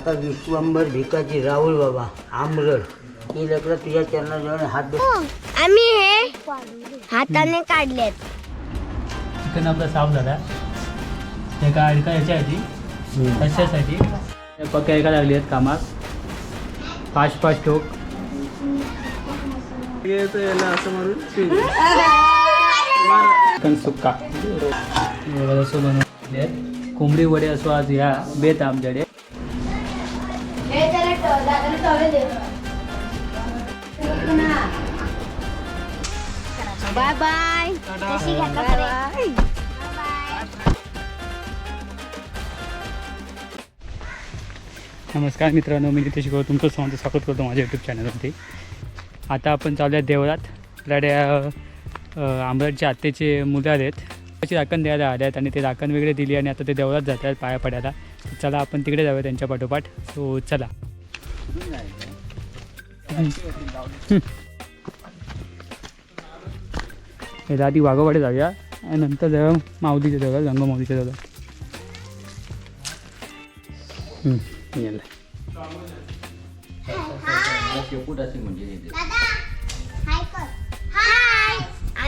आता विश्वंभर भिकाजी राहुल बाबा आमरड. ही लेकरं तुझ्या चरणाजवळ हात हो, आम्ही हे हाताने काढलेत. चिकन आपला साफ झाला. हे काय अडका याच्यासाठी? कशासाठी पक्या एका लागली आहेत कामात. पाच पाच टोक चिकन सुक्का असं बनवले आहेत कोंबडी वडे असो आज या बेत आमच्याकडे. बाय बाय नमस्कार मित्रांनो मी नितेश गौर तुमचं स्वागत करतो माझ्या यूट्यूब चॅनलवरती आता आपण चालू आहे देवळात. आपल्याकडे आंबरटचे आत्तेचे मुलं आहेत त्याची राखण द्यायला आले आहेत आणि ते राखण वगैरे दिली आणि आता ते देवळात जात आहेत पाया पडायला. चला आपण तिकडे जाऊया त्यांच्या पाठोपाठ. सो चला. हे आधी वाघोवाडे जाऊया आणि नंतर जाऊ माऊलीच्या जवळ गंगा माऊलीच्या जवळ.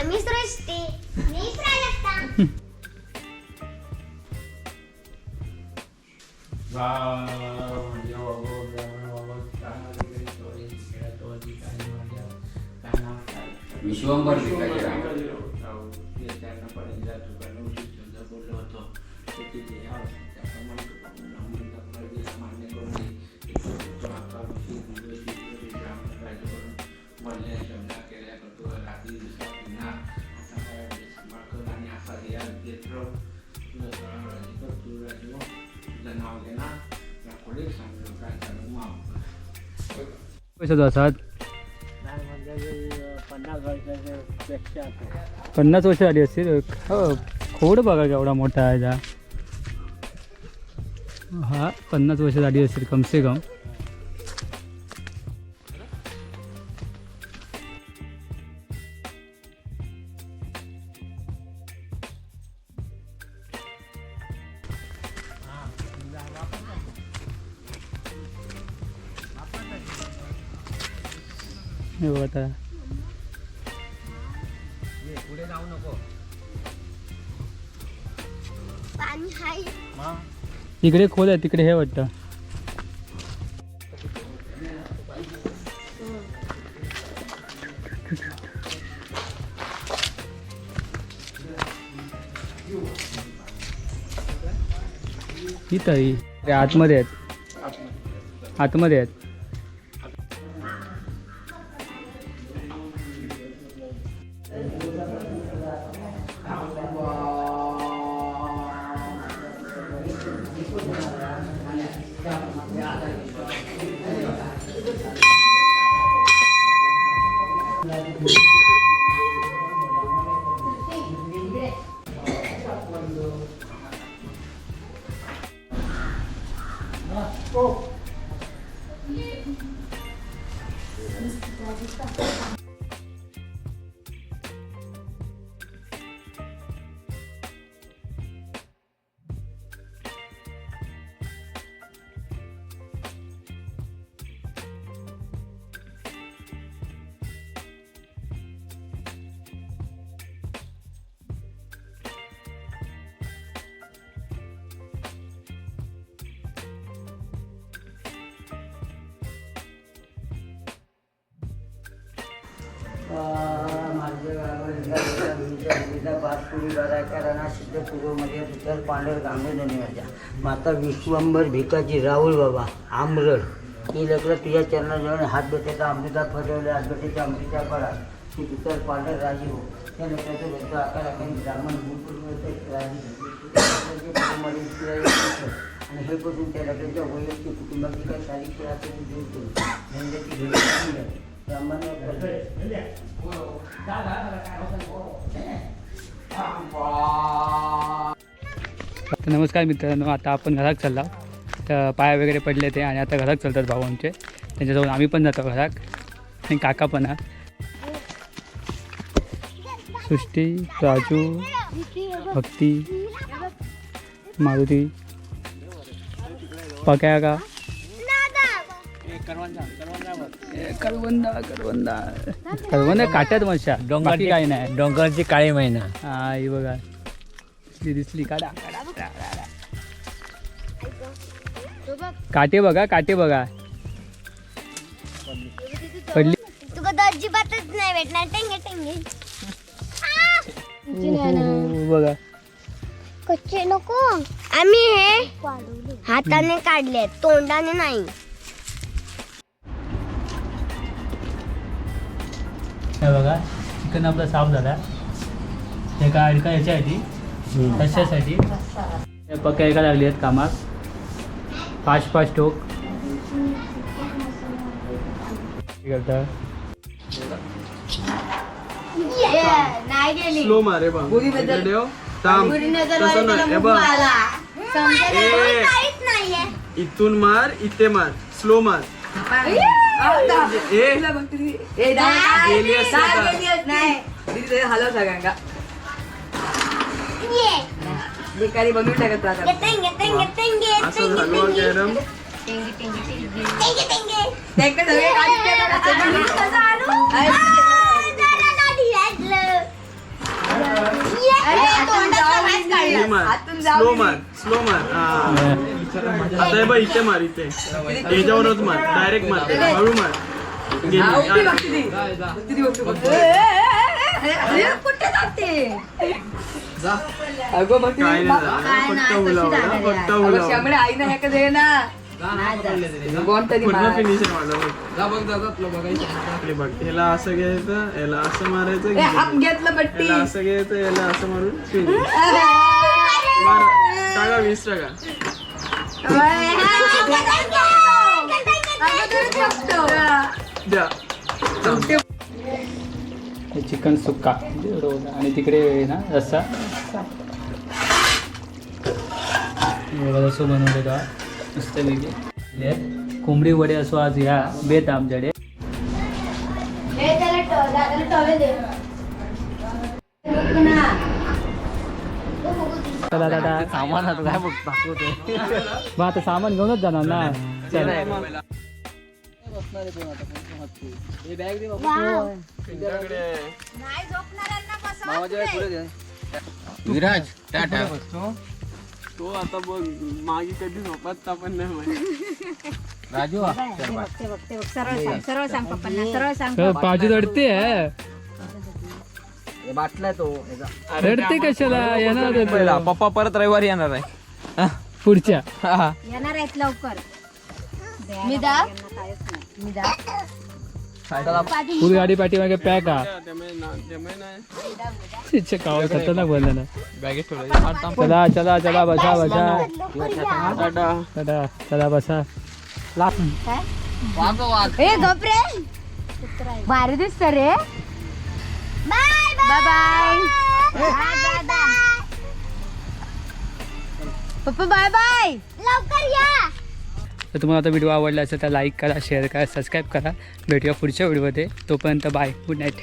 हम्म, याला. दादा हाय कर हाय आम्ही सृष्टी मी प्राजक्ता विश्वंभर भिकाजी राम पैशाचं असतात पन्नास वर्षाच्या पन्नास वर्ष झाली असतील. हो खोड बघा केवढा मोठा आहे हा. हा पन्नास वर्ष झाली असतील कमसे कम हे बघा आता. पाणी इकडे खोल आहे तिकडे हे वाटतं. इथं ही आतमध्ये आहेत. आतमध्ये आहेत. Oh. पाचपुरी सिद्ध पूर्वमध्ये उतर पांढर गांगे धन्यवाद्या माता विश्वंभर भिकाजी राहुल बाबा आमरड. ही लग्न तुझ्या चरणाजवळ हात बेट्याचा अमृतात फजवले हात बेट्याच्या अमृता पडा ती उतर पांढर राजी हो त्या लेकराचं घरचं आकार आखाने ब्राह्मण भूपूर्व आणि हे करून त्या लग्नाच्या वैयक्तिक कुटुंबाची काही सारी खेळ असेल ती दूर करू धंद्याची घडी ब्राह्मण तर नमस्कार मित्रांनो आता आपण घरात चालला. तर पाया वगैरे पडले ते आणि आता घरात चालतात भाऊ आमचे त्यांच्याजवळ आम्ही पण जातो घरात. आणि काका पण हा सृष्टी राजू भक्ती मारुती. पक्या का करवंदा करवंदा. करवंदा काट्यात मशा. बाकी काही नाही. डोंगरची काळी महिना हा ही बघा. दिसली दिसली. काढा. काटे बघा काटे बघा. पडली. तुका तर अजिबातच नाही भेटणार. टेंगे टेंगे. हो, बघा. कच्चे नको. आम्ही हे हाताने काढले तोंडाने नाही. हे बघा. चिकन आपला साफ झाला. एका अडका याच्यासाठी कशासाठी हे पक्या एका लागली आहेत कामात. पाच पाच टोक. हे करता. नाही गेली स्लो मारे बा. थांब. तसं नाही. हे बघ. ए, काहीच नाहीये इथून मार इथे मार. स्लो मार. आता. ये. भिकारी बनवून टाकत असं हलवा कॅरम स्लो. मार स्लो मार. आता हे बघ इथे मार इथे. याच्यावरच मार डायरेक्ट मार हळू मार. ह्याला असं घ्यायचं याला असं मारायचं याला घेतलं बट्टी असं घ्यायचं याला असं मारून टाका वीस टाका. चिकन सुक्का. आणि तिकडे ना रस्सा. हे असं बनवलेलं मस्त वेगळे कोंबडी वडे असो आज ह्या बेत आमच्याकडे. चला दादा सामान काय मग आता सामान घेऊनच जाणार ना चला विराज टाटा तो आता बघ मागे कधी झोपात पण नाही माहिती राजू बाजू रडते बाटला तो. रडते कशाला? येणार पप्पा परत रविवारी येणार आहे. पुढच्या. येणार आहेत लवकर. मी दा मी दा फुल गाडी पाठीमागे पॅक हा. कावळ खतरनाक बोलला ना बॅगेत ठेवलं चला चला चला बसा बसा. चला चला बसा. लाप ए गपरे भारी दिसत रे. बाय. बाय बाय पप्पा बाय बाय लवकर या. तर तुम्हाला आता व्हिडिओ आवडला असेल तर लाईक करा शेअर करा सबस्क्राईब करा. भेटूया पुढच्या व्हिडिओमध्ये. तोपर्यंत बाय. Good night.